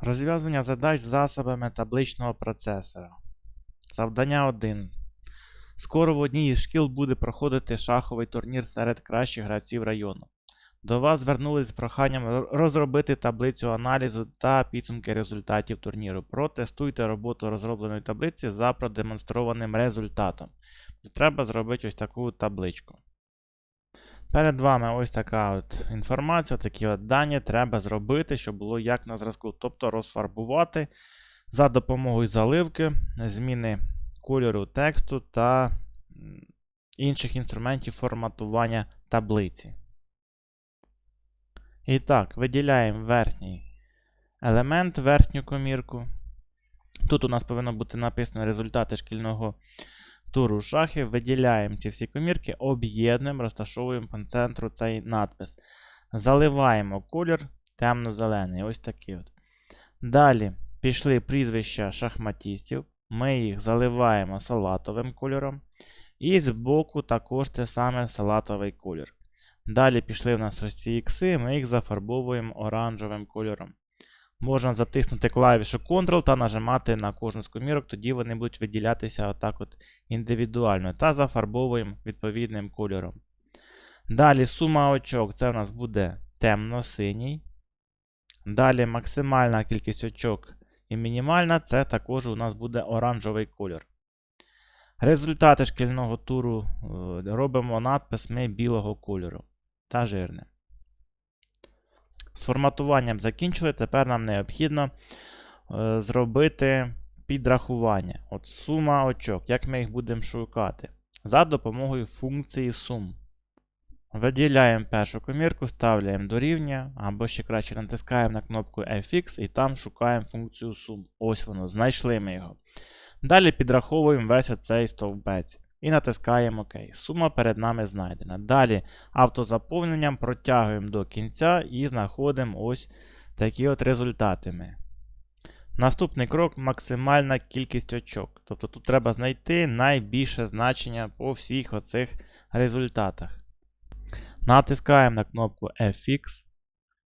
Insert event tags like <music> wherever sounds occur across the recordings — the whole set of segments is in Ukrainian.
Розв'язання задач засобами табличного процесора. Завдання 1. Скоро в одній із шкіл буде проходити шаховий турнір серед кращих гравців району. До вас звернулись з проханням розробити таблицю аналізу та підсумки результатів турніру. Протестуйте роботу розробленої таблиці за продемонстрованим результатом. Треба зробити ось таку табличку. Перед вами ось така от інформація, такі от дані треба зробити, щоб було як на зразку. Тобто розфарбувати за допомогою заливки, зміни кольору тексту та інших інструментів форматування таблиці. І так, виділяємо верхній елемент, верхню комірку. Тут у нас повинно бути написано результати шкільного туру шахів. Виділяємо ці всі комірки, об'єднуємо, розташовуємо по центру цей надпис. Заливаємо колір темно-зелений. Ось такий от. Далі пішли прізвища шахматістів. Ми їх заливаємо салатовим кольором. І збоку також те саме салатовий колір. Далі пішли в нас ось ці ікси, ми їх зафарбовуємо оранжевим кольором. Можна затиснути клавішу Ctrl та нажимати на кожну з комірок, тоді вони будуть виділятися отак от індивідуально та зафарбовуємо відповідним кольором. Далі сума очок це у нас буде темно-синій. Далі максимальна кількість очок і мінімальна це також у нас буде оранжевий кольор. Результати шкільного туру е, робимо надпис ми білого кольору та жирним. З форматуванням закінчили. Тепер нам необхідно е, зробити підрахування. От сума очок. Як ми їх будемо шукати? За допомогою функції сум. Виділяємо першу комірку, ставляємо до рівня, або ще краще натискаємо на кнопку FX і там шукаємо функцію сум. Ось воно, знайшли ми його. Далі підраховуємо весь оцей стовбець і натискаємо ОК. Сума перед нами знайдена. Далі автозаповненням протягуємо до кінця і знаходимо ось такі от результати. Наступний крок максимальна кількість очок. Тобто тут треба знайти найбільше значення по всіх оцих результатах. Натискаємо на кнопку FX,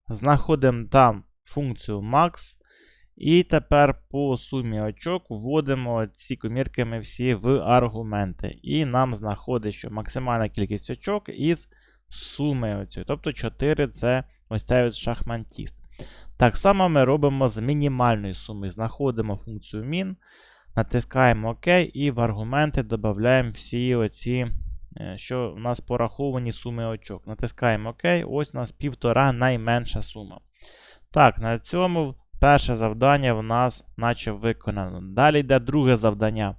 знаходимо там функцію max. І тепер по сумі очок вводимо ці комірки ми всі в аргументи. І нам знаходить, що максимальна кількість очок із суми оцю. Тобто 4 це ось цей от шахматіст. Так само ми робимо з мінімальної суми. Знаходимо функцію min, натискаємо ОК і в аргументи додаємо всі оці, е, що у нас пораховані суми очок. Натискаємо ОК, ось у нас півтора найменша сума. Так, на цьому перше завдання в нас наче виконано. Далі йде друге завдання.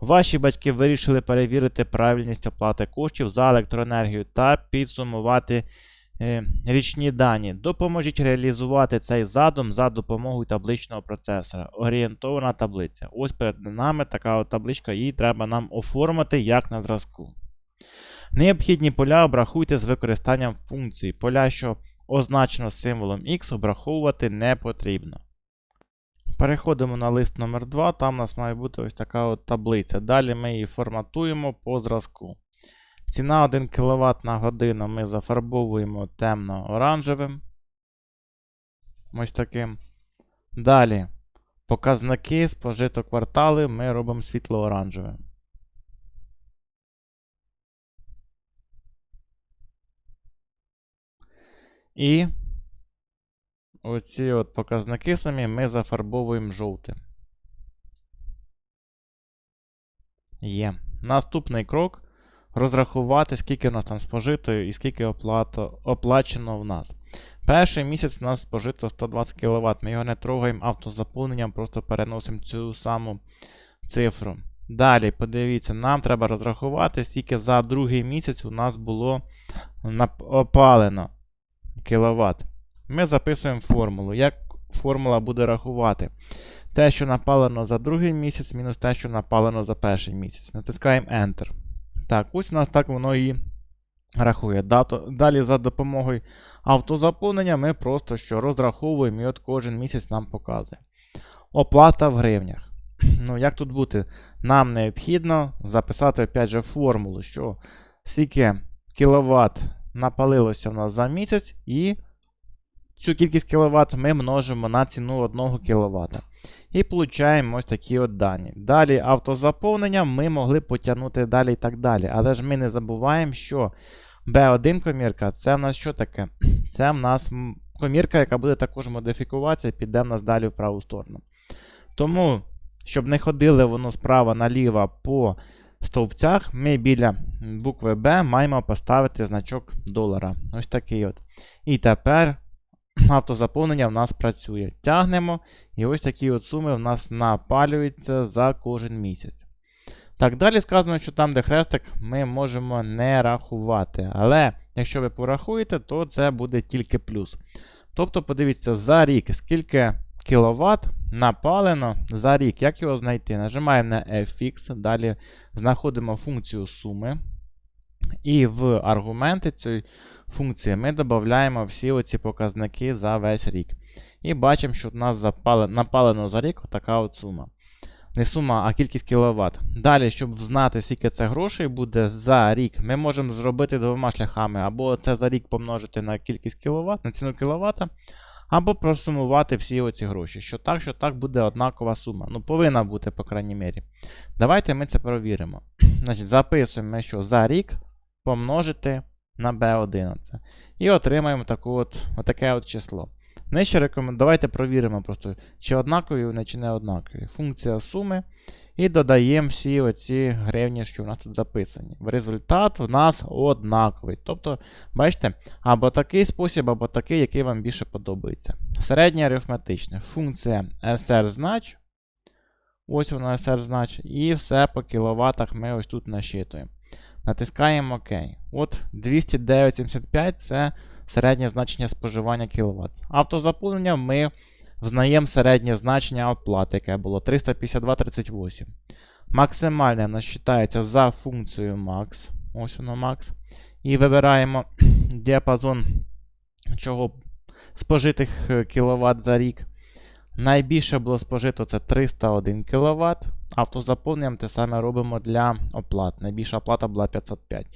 Ваші батьки вирішили перевірити правильність оплати коштів за електроенергію та підсумувати е, річні дані. Допоможіть реалізувати цей задум за допомогою табличного процесора. Орієнтована таблиця. Ось перед нами така от табличка, її треба нам оформити як на зразку. Необхідні поля обрахуйте з використанням функції. Поля, що означено символом X, обраховувати не потрібно. Переходимо на лист номер 2 там у нас має бути ось така от таблиця. Далі ми її форматуємо по зразку. Ціна 1 кВт на годину ми зафарбовуємо темно-оранжевим. Ось таким. Далі показники спожито квартали ми робимо світло-оранжевим. І оці от показники самі ми зафарбовуємо жовтим. Є. Наступний крок розрахувати, скільки в нас там спожито і скільки оплато, оплачено в нас. Перший місяць у нас спожито 120 кВт. Ми його не трогаємо автозаповненням, просто переносимо цю саму цифру. Далі, подивіться, нам треба розрахувати, скільки за другий місяць у нас було опалено кВт. Ми записуємо формулу. Як формула буде рахувати? Те, що напалено за другий місяць, мінус те, що напалено за перший місяць. Натискаємо Enter. Так, ось у нас так воно і рахує. Далі за допомогою автозаповнення ми просто що розраховуємо і от кожен місяць нам показує. Оплата в гривнях. <clears throat> Ну, як тут бути? Нам необхідно записати опять же формулу, що скільки кіловат напалилося в нас за місяць і цю кількість кВт ми множимо на ціну 1 кВт. І получаємо ось такі от дані. Далі автозаповнення ми могли потягнути далі і так далі. Але ж ми не забуваємо, що B1 комірка це в нас що таке? <clears throat> Це в нас комірка, яка буде також модифікуватися піде в нас далі в праву сторону. Тому, щоб не ходили воно справа наліво по стовпцях, ми біля букви B маємо поставити значок долара. Ось такий от. І тепер автозаповнення в нас працює. Тягнемо, і ось такі от суми в нас напалюються за кожен місяць. Так, далі сказано, що там, де хрестик, ми можемо не рахувати. Але якщо ви порахуєте, то це буде тільки плюс. Тобто, подивіться, за рік, скільки кіловат напалено за рік. Як його знайти? Нажимаємо на fx, далі знаходимо функцію суми. І в аргументи цієї функції ми додаємо всі оці показники за весь рік. І бачимо, що у нас напалено за рік така от сума. Не сума, а кількість кіловат. Далі, щоб знати, скільки це грошей буде за рік, ми можемо зробити двома шляхами. Або це за рік помножити на кількість кіловат, на ціну кіловата, або просумувати всі оці гроші. Що так, що так буде однакова сума. Ну, повинна бути, по крайній мірі. Давайте ми це перевіримо. <clears throat> Значить, записуємо, що за рік помножити на B11. І отримаємо таку от, отаке от число. Нижче рекомендую. Давайте провіримо просто, чи однакові вони, чи не однакові. Функція суми. І додаємо всі оці гривні, що у нас тут записані. В результат у нас однаковий. Тобто, бачите, або такий спосіб, або такий, який вам більше подобається. Середнє арифметичне. Функція SR знач. Ось вона SR знач. І все по кіловатах ми ось тут насчитуємо. Натискаємо ОК. От 209,75 це середнє значення споживання кВт. Автозаповнення ми взнаємо середнє значення оплати, яке було 352,38. Максимальне в нас вважається за функцією max. Ось воно max. І вибираємо <clears throat> діапазон чого спожитих кВт за рік. Найбільше було спожито це 301 кВт. Автозаповненням те саме робимо для оплат. Найбільша оплата була 505.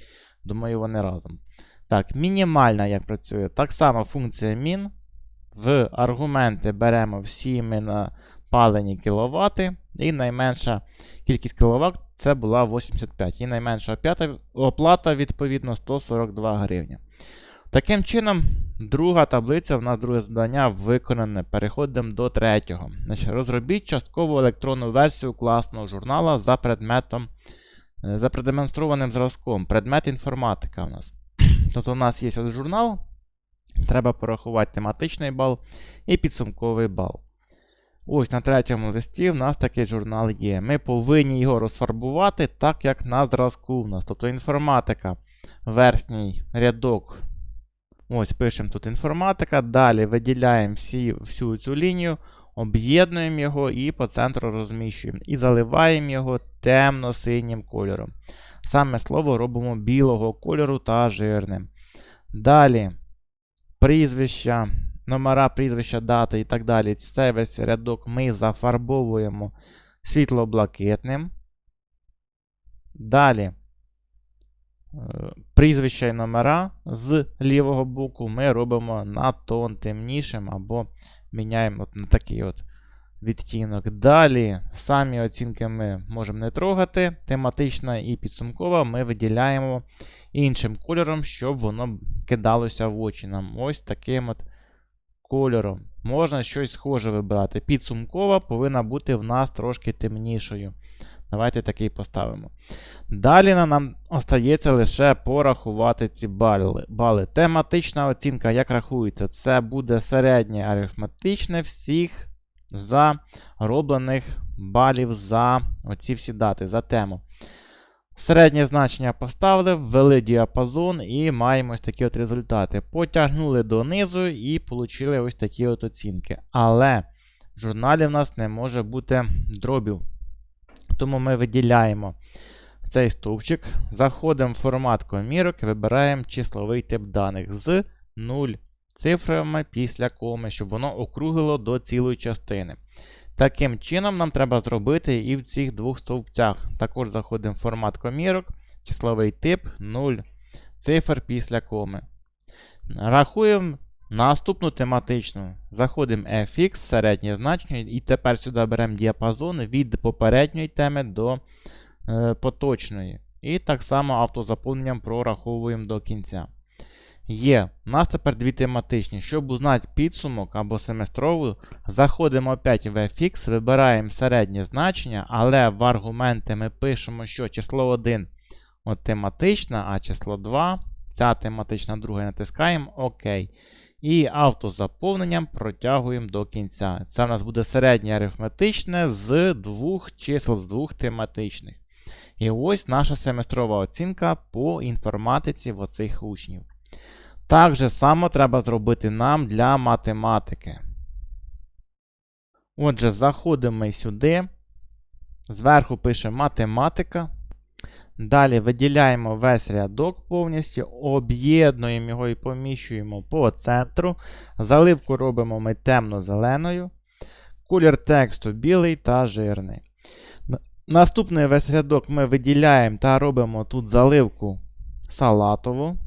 Думаю, вони разом. Так, мінімальна як працює. Так само функція min. В аргументи беремо всі ми напалені кВт. І найменша кількість кВт це була 85. І найменша оплата, відповідно, 142 гривні. Таким чином, друга таблиця, в нас друге завдання виконане. Переходимо до третього. Значить, Розробіть часткову електронну версію класного журнала за предметом, е, за продемонстрованим зразком. Предмет інформатика у нас. <clears throat> Тобто у нас є журнал. Треба порахувати тематичний бал і підсумковий бал. Ось на третьому листі в нас такий журнал є. Ми повинні його розфарбувати так, як на зразку у нас. Тобто інформатика, верхній рядок. Ось пишемо тут інформатика. Далі виділяємо всі, всю цю лінію, об'єднуємо його і по центру розміщуємо. І заливаємо його темно-синім кольором. Саме слово робимо білого кольору та жирним. Далі прізвища, номера прізвища, дати і так далі. Цей весь рядок ми зафарбовуємо світло-блакитним. Далі. Прізвища і номера з лівого боку ми робимо на тон темнішим або міняємо от на такий от відтінок. Далі самі оцінки ми можемо не трогати. Тематична і підсумкова ми виділяємо іншим кольором, щоб воно кидалося в очі нам. Ось таким от кольором. Можна щось схоже вибирати. Підсумкова повинна бути в нас трошки темнішою. Давайте такий поставимо. Далі нам остається лише порахувати ці бали. Тематична оцінка, як рахується, це буде середнє арифметичне всіх зароблених балів за оці всі дати, за тему. Середнє значення поставили, ввели діапазон і маємо ось такі от результати. Потягнули донизу і отримали ось такі от оцінки. Але в журналі в нас не може бути дробів. Тому ми виділяємо цей стовпчик, заходимо в формат комірок, вибираємо числовий тип даних з 0 цифрами після коми, щоб воно округлило до цілої частини. Таким чином, нам треба зробити і в цих двох стовпцях. Також заходимо в формат комірок, числовий тип 0 цифр після коми. Рахуємо Наступну тематичну заходимо FX, середнє значення, і тепер сюди беремо діапазон від попередньої теми до е, поточної. І так само автозаповненням прораховуємо до кінця. Є. У нас тепер дві тематичні. Щоб узнати підсумок або семестрову, заходимо опять в FX, вибираємо середнє значення, але в аргументи ми пишемо, що число 1 от тематична, а число 2, ця тематична друга натискаємо ОК. І автозаповненням протягуємо до кінця. Це в нас буде середнє арифметичне з двох чисел, з двох тематичних. І ось наша семестрова оцінка по інформатиці в оцих учнів. Так же само треба зробити нам для математики. Отже, заходимо сюди. Зверху пишемо математика. Далі виділяємо весь рядок повністю, об'єднуємо його і поміщуємо по центру. Заливку робимо ми темно-зеленою. Колір тексту білий та жирний. Наступний весь рядок ми виділяємо та робимо тут заливку салатову.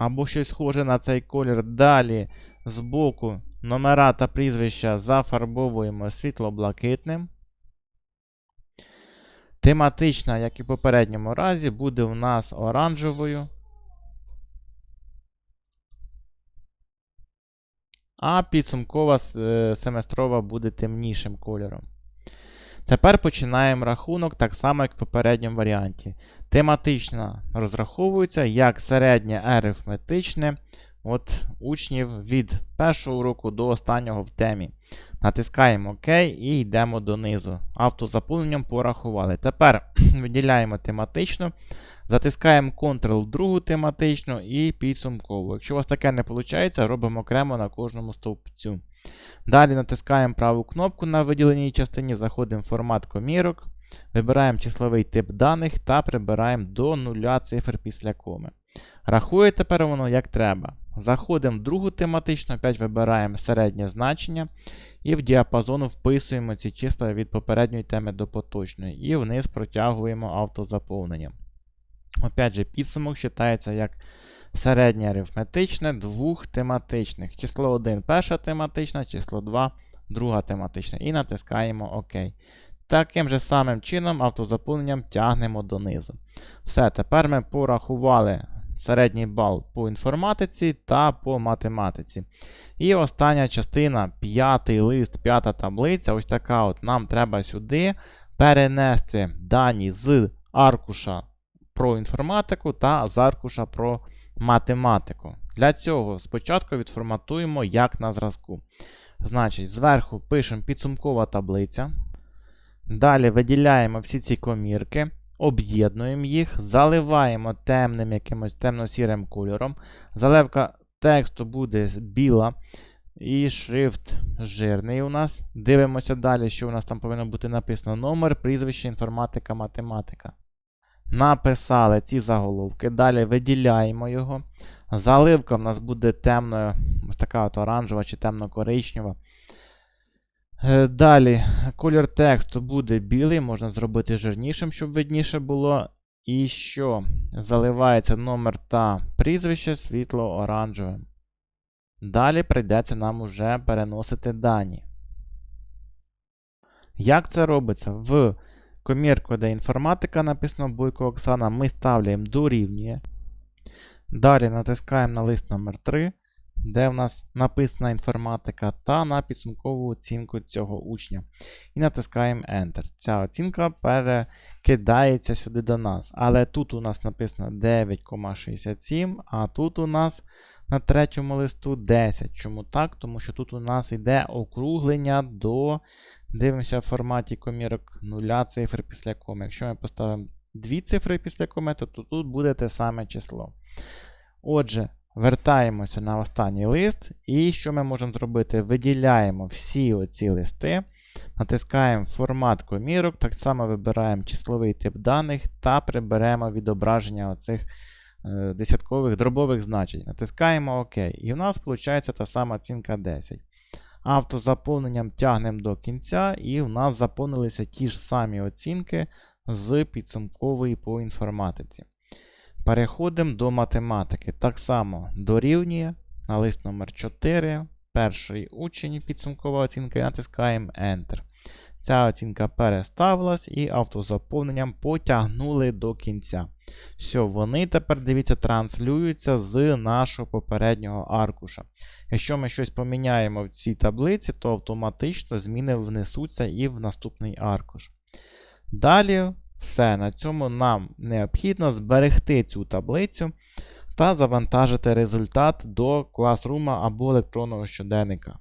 Або щось схоже на цей колір. Далі збоку номера та прізвища зафарбовуємо світло-блакитним. Тематична, як і в попередньому разі, буде у нас оранжевою. А підсумкова е, семестрова буде темнішим кольором. Тепер починаємо рахунок так само, як в попередньому варіанті. Тематично розраховується як середнє арифметичне от учнів від першого уроку до останнього в темі. Натискаємо ОК і йдемо донизу. Автозаповненням порахували. Тепер <clears throat> виділяємо тематично, затискаємо Ctrl другу тематичну і підсумкову. Якщо у вас таке не виходить, робимо окремо на кожному стовпцю. Далі натискаємо праву кнопку на виділеній частині, заходимо в формат комірок, вибираємо числовий тип даних та прибираємо до нуля цифр після коми. Рахує тепер воно як треба. Заходимо в другу тематичну, опять вибираємо середнє значення. І в діапазону вписуємо ці числа від попередньої теми до поточної. І вниз протягуємо автозаповнення. Опять же, підсумок вважається як середнє арифметичне двох тематичних. Число 1 перша тематична, число 2 друга тематична. І натискаємо ОК. Таким же самим чином автозаповненням тягнемо донизу. Все, тепер ми порахували середній бал по інформатиці та по математиці. І остання частина, п'ятий лист, п'ята таблиця. Ось така от. Нам треба сюди перенести дані з аркуша про інформатику та з аркуша про математику. Для цього спочатку відформатуємо як на зразку. Значить, зверху пишемо підсумкова таблиця. Далі виділяємо всі ці комірки, об'єднуємо їх, заливаємо темним якимось темно-сірим кольором. Заливка тексту буде біла. І шрифт жирний у нас. Дивимося далі, що у нас там повинно бути написано номер, прізвище, інформатика, математика. Написали ці заголовки. Далі виділяємо його. Заливка в нас буде темною, така от оранжева чи темно-коричнева. Е, Далі колір тексту буде білий, можна зробити жирнішим, щоб видніше було. І що? Заливається номер та прізвище світло-оранжевим. Далі прийдеться нам уже переносити дані. Як це робиться? В комірку, де інформатика написано Бойко Оксана, ми ставляємо дорівнює. Далі натискаємо на лист номер 3 де в нас написана інформатика, та на підсумкову оцінку цього учня. І натискаємо Enter. Ця оцінка перекидається сюди до нас. Але тут у нас написано 9,67, а тут у нас на третьому листу 10. Чому так? Тому що тут у нас йде округлення до. Дивимося в форматі комірок 0 цифр після коми. Якщо ми поставимо 2 цифри після коми, то тут буде те саме число. Отже, вертаємося на останній лист. І що ми можемо зробити? Виділяємо всі оці листи, натискаємо формат комірок, так само вибираємо числовий тип даних та приберемо відображення оцих е, десяткових дробових значень. Натискаємо ОК. І в нас виходить та сама оцінка 10. Автозаповненням тягнемо до кінця, і в нас заповнилися ті ж самі оцінки з підсумкової по інформатиці. Переходимо до математики. Так само дорівнює на лист номер 4. Перший учень, підсумкова оцінка, і натискаємо Enter. Ця оцінка переставилась і автозаповненням потягнули до кінця. Все, вони тепер, дивіться, транслюються з нашого попереднього аркуша. Якщо ми щось поміняємо в цій таблиці, то автоматично зміни внесуться і в наступний аркуш. Далі, все, на цьому нам необхідно зберегти цю таблицю та завантажити результат до Classroom або електронного щоденника.